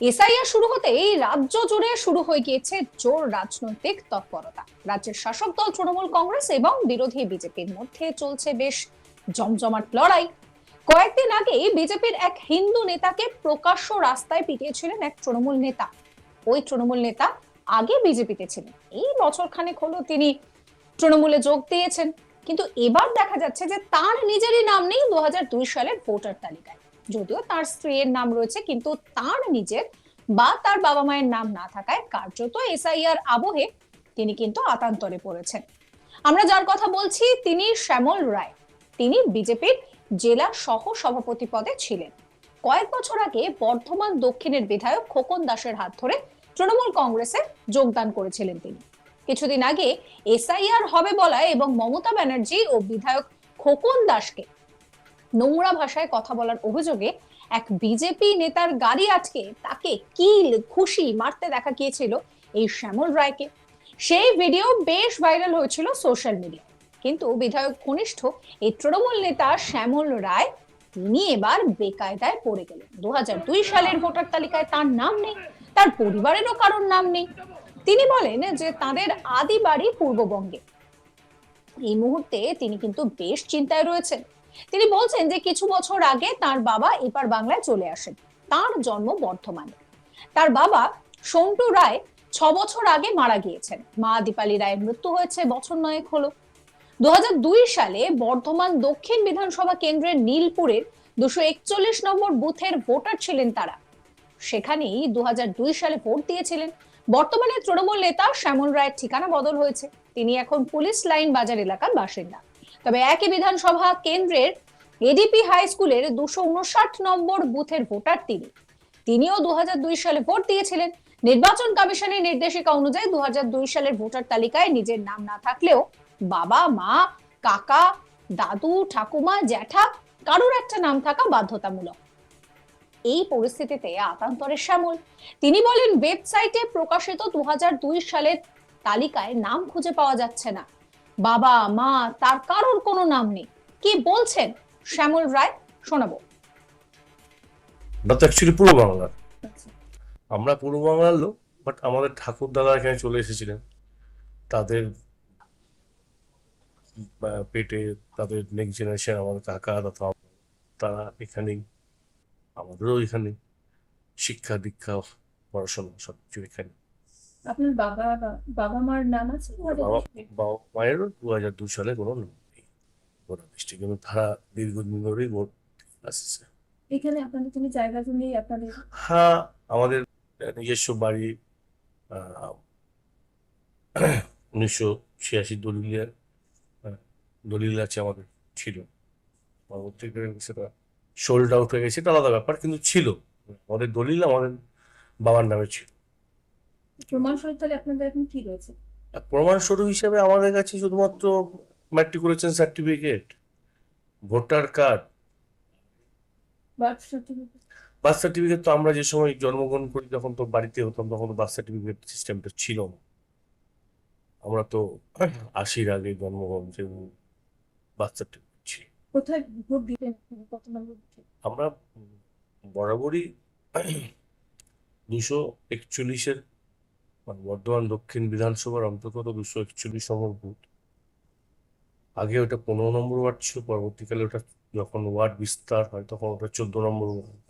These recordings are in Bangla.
এসআইআর শুরু হতে এই রাজ্য জুড়ে শুরু হয়ে গিয়েছে জোর রাজনৈতিক তৎপরতা। রাজ্যের শাসক দল তৃণমূল কংগ্রেস এবং বিরোধী বিজেপির মধ্যে চলছে বেশ জমজমাট লড়াই। কয়েকদিন আগে বিজেপির এক হিন্দু নেতাকে প্রকাশ্য রাস্তায় পিটিয়েছিলেন এক তৃণমূল নেতা। ওই তৃণমূল নেতা আগে বিজেপিতে ছিলেন। এই বছর খানেক হলো তিনি তৃণমূলে যোগ দিয়েছেন। কিন্তু এবার দেখা যাচ্ছে যে তার নিজেরই নাম নেই দু হাজার দুই সালের ভোটার তালিকায়। যদিও তার স্ত্রীর নাম রয়েছে, কিন্তু তার নিজের বা তার বাবা মায়ের নাম না থাকায় কার্যত এসআইআর আবহে তিনি কিন্তু আতান্তরে পড়েছেন। আমরা যার কথা বলছি, তিনি শ্যামল রায়। তিনি বিজেপির জেলা সহ সভাপতি পদে ছিলেন। কয়েক বছর আগে বর্ধমান দক্ষিণের বিধায়ক খোকন দাসের হাত ধরে তৃণমূল কংগ্রেসে যোগদান করেছিলেন তিনি। কিছুদিন আগে এসআইআর হবে বলায় এবং মমতা ব্যানার্জি ও বিধায়ক খোকন দাসকে নোংরা ভাষায় কথা বলার অভিযোগে এক বিজেপি নেতার গাড়ি আটকে তাকে কিল, খুশি মারতে দেখা গিয়েছিল এই শ্যামল রায়কে। সেই ভিডিও বেশ ভাইরাল হয়েছিল সোশ্যাল মিডিয়ায়। কিন্তু বিধায়ক ঘনিষ্ঠ এই তৃণমূল নেতা শ্যামল রায়, তিনি এবার বেকায়দায় পড়ে গেলেন। দু হাজার দুই সালের ভোটার তালিকায় তার নাম নেই, তার পরিবারেরও কারোর নাম নেই। তিনি বলেন যে তাদের আদি বাড়ি পূর্ববঙ্গে। এই মুহূর্তে তিনি কিন্তু বেশ চিন্তায় রয়েছেন। তিনি বলছেন যে কিছু বছর আগে তার বাবা এপার বাংলায় চলে আসেন। তার জন্ম বর্ধমানে। তার বাবা সন্টু রায় ছ বছর আগে মারা গিয়েছেন। মা দীপালি রায়ের মৃত্যু হয়েছে, বছর নয়েক হলো। দু হাজার দুই সালে বর্ধমান দক্ষিণ বিধানসভা কেন্দ্রের নীলপুরের দুশো একচল্লিশ নম্বর বুথের ভোটার ছিলেন তারা। সেখানেই দু হাজার দুই সালে ভোট দিয়েছিলেন। বর্তমানে তৃণমূল নেতা শ্যামল রায়ের ঠিকানা বদল হয়েছে। তিনি এখন পুলিশ লাইন বাজার এলাকার বাসিন্দা। তবে একই বিধানসভা কেন্দ্রের এডিপি হাই স্কুলের দুশো উনষাট নম্বর বুথের ভোটার তিনি। তিনিও দুহাজার দুই সালে ভোট দিয়েছিলেন। নির্বাচন কমিশনের নির্দেশিকা অনুযায়ী দুহাজার দুই সালের ভোটার তালিকায় নিজের নাম না থাকলেও বাবা, মা, কাকা, দাদু, ঠাকুমা, জ্যাঠা কারোর একটা নাম থাকা বাধ্যতামূলক। এই পরিস্থিতিতে আতান্তরে শ্যামল। তিনি বলেন ওয়েবসাইটে প্রকাশিত দু হাজার দুই সালের তালিকায় নাম খুঁজে পাওয়া যাচ্ছে না। বাবা মা তার কারোর কোনো নাম নেই। কি বলছেন? শ্যামল রায় শোনাবো। ওটা অ্যাকচুয়ালি পূর্ব বাংলার আমরা পূর্ব বাংলার লোক বাট আমাদের ঠাকুর দাদা এখানে চলে এসেছিলেন। তাদের পেটে তাদের নেক্সট জেনারেশন আমাদের কাকা দাদা তারা এখানেই আমাদেরও এখানে শিক্ষা দীক্ষা পড়াশোনা সব কিছু এখানে। আপনার বাবা বাবা মার নাম আছে? বাবা মায়েরও দু হাজার দু সালে কোনো নাম নেই। গোটা দীর্ঘদিন ধরেই ভোট আসছে। এখানে আপনাদের জায়গা জমি আপনাদের? হ্যাঁ আমাদের নিজস্ব বাড়ি উনিশশো ছিয়াশি দলিলের দলিল আছে আমাদের ছিল। পরবর্তীকালে সেটা সোল্ড আউট হয়ে গেছে এটা আলাদা ব্যাপার কিন্তু ছিল। আমাদের দলিল আমাদের বাবার নামে ছিল। প্রমাণ তাহলে আপনাদের এখন কি রয়েছে? প্রমাণস্বরূপ হিসেবে আমাদের কাছে শুধুমাত্র matriculation certificate voter card birth certificate birth certificate তো আমরা যে সময় জন্মগ্রহণ করি যখন তো বাড়িতে হতাম তখন বার্থ সার্টিফিকেট সিস্টেমটা ছিল না। আমরা তো আশির আগে জন্মগ্রহণ যে বার্থ সার্টিফিকেট ছিল। কোথায় ভোট দিতেন কত নম্বর আমরা বরাবরই দুশো একচল্লিশের বর্ধমান দক্ষিণ বিধানসভার অন্তর্গত দুশো একচল্লিশ নম্বর বুথ। আগে ওটা পনেরো নম্বর ওয়ার্ড ছিল, পরবর্তীকালে ওটা যখন ওয়ার্ড বিস্তার হয় তখন ওটা চোদ্দ নম্বর ওয়ার্ড।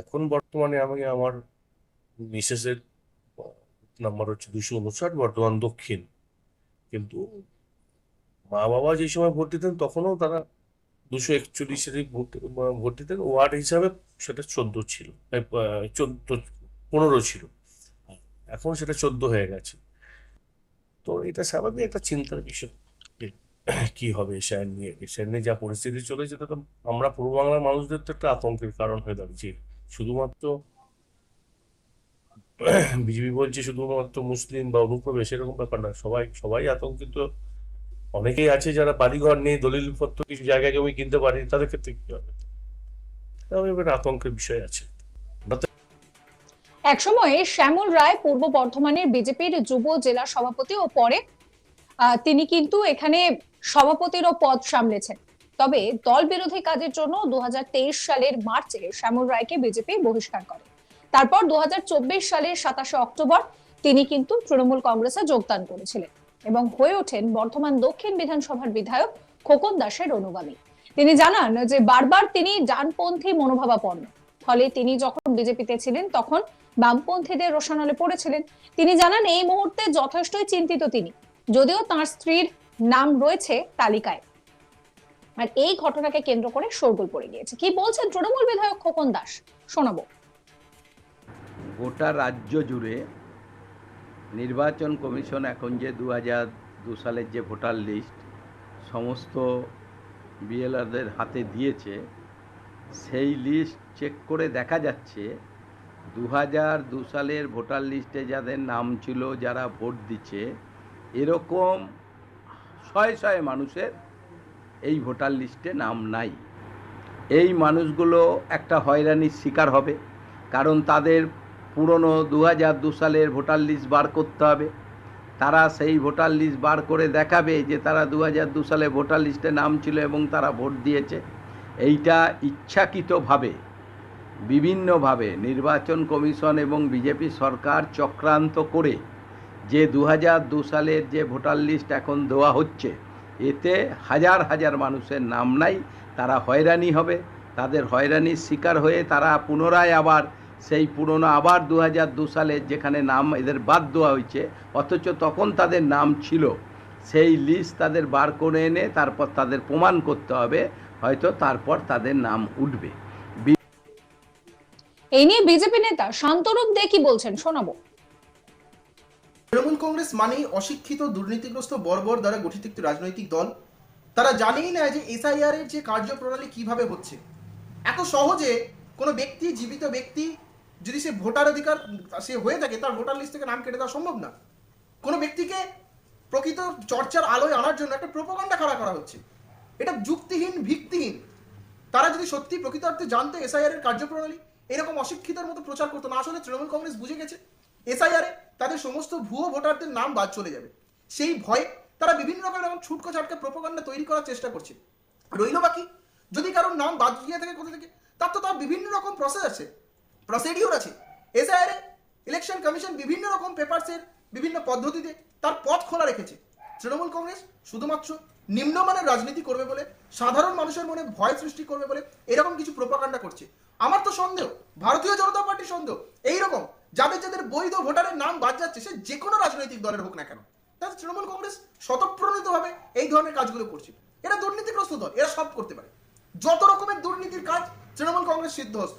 এখন বর্তমানে আমি আমার মিসেসের নাম্বার হচ্ছে দুশো উনষাট, বর্ধমান দক্ষিণ। কিন্তু মা বাবা যে সময় ভোট দিতেন তখনও তারা দুশো একচল্লিশেরই ভোট ভোট দিতেন। ওয়ার্ড হিসাবে সেটা চোদ্দ ছিল চোদ্দ, পনেরো ছিল। এখন সেটা চোদ্দ হয়ে গেছে। তো এটা স্বাভাবিক একটা চিন্তার বিষয় কি হবে এশিয়ান নিয়ে। এশিয়ান নিয়ে যা পরিস্থিতি চলেছে, তো আমরা পূর্ব বাংলার মানুষদের তো একটা আতঙ্কের কারণ হয়ে দাঁড়িয়েছে। শুধুমাত্র বিজেপি বলছে শুধুমাত্র মুসলিম বা অনুপ্রবেশ, এরকম ব্যাপার না। সবাই সবাই আতঙ্কিত। অনেকেই আছে যারা বাড়িঘর নেই, দলিলপত্র কিছু জায়গায় জমি কিনতে পারে তাদের ক্ষেত্রে কি হবে? এবার আতঙ্কের বিষয় আছে। একসময় শ্যামল রায় পূর্ব বর্ধমানের বিজেপির যুব জেলা সভাপতি ও পরে তিনি কিন্তু এখানে সভাপতিরও পদ সামলেছেন। তবে দল বিরোধী কাজের জন্য দু সালের মার্চে শ্যামল রায়কে বিজেপি বহিষ্কার করে। তারপর দু সালের সাতাশে অক্টোবর তিনি কিন্তু তৃণমূল কংগ্রেসে যোগদান করেছিলেন এবং হয়ে ওঠেন বর্ধমান দক্ষিণ বিধানসভার বিধায়ক খোকন দাসের অনুগামী। তিনি জানান যে বারবার তিনি ডানপন্থী মনোভাবাপন্ন। ফলে তিনি যখন বিজেপিতে ছিলেন তখন বামপন্থীদের রোশানলে পড়েছিলেন। তিনি জানান, এই মুহূর্তে যথেষ্টই চিন্তিত তিনি। যদিও তার স্ত্রীর নাম রয়েছে তালিকায়। আর এই ঘটনাকে কেন্দ্র করে শোরগোল পড়ে গিয়েছে। কি বলছেন তৃণমূল বিধায়ক খোকন দাস? শোনাবো। গোটা রাজ্য জুড়ে নির্বাচন কমিশন এখন যে দু হাজার দু সালের যে ভোটার লিস্ট সমস্ত বিএলআরদের হাতে দিয়েছে, সেই লিস্ট চেক করে দেখা যাচ্ছে দু হাজার দু সালের ভোটার লিস্টে যাদের নাম ছিল যারা ভোট দিচ্ছে, এরকম শয়ে শয়ে মানুষের এই ভোটার লিস্টে নাম নাই। এই মানুষগুলো একটা হয়রানির শিকার হবে, কারণ তাদের পুরনো দু হাজার দু সালের ভোটার লিস্ট বার করতে হবে। তারা সেই ভোটার লিস্ট বার করে দেখাবে যে তারা দু হাজার দু সালে ভোটার লিস্টে নাম ছিল এবং তারা ভোট দিয়েছে। এইটা ইচ্ছাকৃতভাবে বিভিন্নভাবে নির্বাচন কমিশন এবং বিজেপি সরকার চক্রান্ত করে যে দু দু সালের যে ভোটার লিস্ট এখন দেওয়া হচ্ছে, এতে হাজার হাজার মানুষের নাম নাই, তারা হয়রানি হবে। তাদের হয়রানির শিকার হয়ে তারা পুনরায় আবার সেই পুরনো আবার দু হাজার দু সালের যেখানে নাম এদের বাদ দেওয়া হয়েছে, অথচ তখন তাদের নাম ছিল। সেই লিস্ট তাদের বার করে এনে তারপর তাদের প্রমাণ করতে হবে, হয়তো তারপর তাদের নাম উঠবে। এই নিয়ে বিজেপি নেতা শান্তরূপ দে কি বলছেন শোনাবো। তৃণমূল কংগ্রেস মানেই অশিক্ষিত, দুর্নীতিগ্রস্ত, বর্বর দ্বারা গঠিত একটি রাজনৈতিক দল। তারা জানেই না যে এসআইআর এর যে কার্যপ্রণালী কীভাবে হচ্ছে। এত সহজে কোনো ব্যক্তি, জীবিত ব্যক্তি, যদি সে ভোটার অধিকার সে হয়ে থাকে, তার ভোটার লিস্ট থেকে নাম কেটে দেওয়া সম্ভব না। কোনো ব্যক্তিকে প্রকৃত চর্চার আলোয় আনার জন্য একটা প্রোপাগান্ডা খাড়া করা হচ্ছে। এটা যুক্তিহীন, ভিত্তিহীন। তারা যদি সত্যি প্রকৃত অর্থে জানতো এসআইআর এর কার্যপ্রণালী এরকম অশিক্ষিতের মতো প্রচার করতো না। আসলে তৃণমূল কংগ্রেস বুঝে গেছে এসআইআরে তাদের সমস্ত ভুয়ো ভোটারদের নাম বাদ চলে যাবে। সেই ভয়ে তারা বিভিন্ন রকমের এমন ছুটকো ছাটকা প্রোপাগান্ডা তৈরি করার চেষ্টা করছে। রইল বাকি, যদি কারোর নাম বাদ গিয়ে থাকে কোথা থেকে, তার তো তার বিভিন্ন রকম প্রসেস আছে। প্রসিডিওর আছে। এসআইআর ইলেকশন কমিশন বিভিন্ন রকম পেপারসের বিভিন্ন পদ্ধতিতে তার পথ খোলা রেখেছে। তৃণমূল কংগ্রেস শুধুমাত্র নিম্নমানের রাজনীতি করবে বলে, সাধারণ মানুষের মনে ভয় সৃষ্টি করবে বলে এরকম কিছু প্রোপাগান্ডা করছে। আমার তো সন্দেহ, ভারতীয় জনতা পার্টির সন্দেহ। এইরকম, যাদের যাদের বৈধ ভোটারের নাম বাদ যাচ্ছে, সে যে কোনো রাজনৈতিক দলের হোক না কেন। তাতে তৃণমূল কংগ্রেস স্বতঃপ্রণীতভাবে এই ধরনের কাজগুলো করছে। এরা দুর্নীতিগ্রস্ত দল, এরা সব করতে পারে। যত রকমের দুর্নীতির কাজ তৃণমূল কংগ্রেস সিদ্ধহস্ত।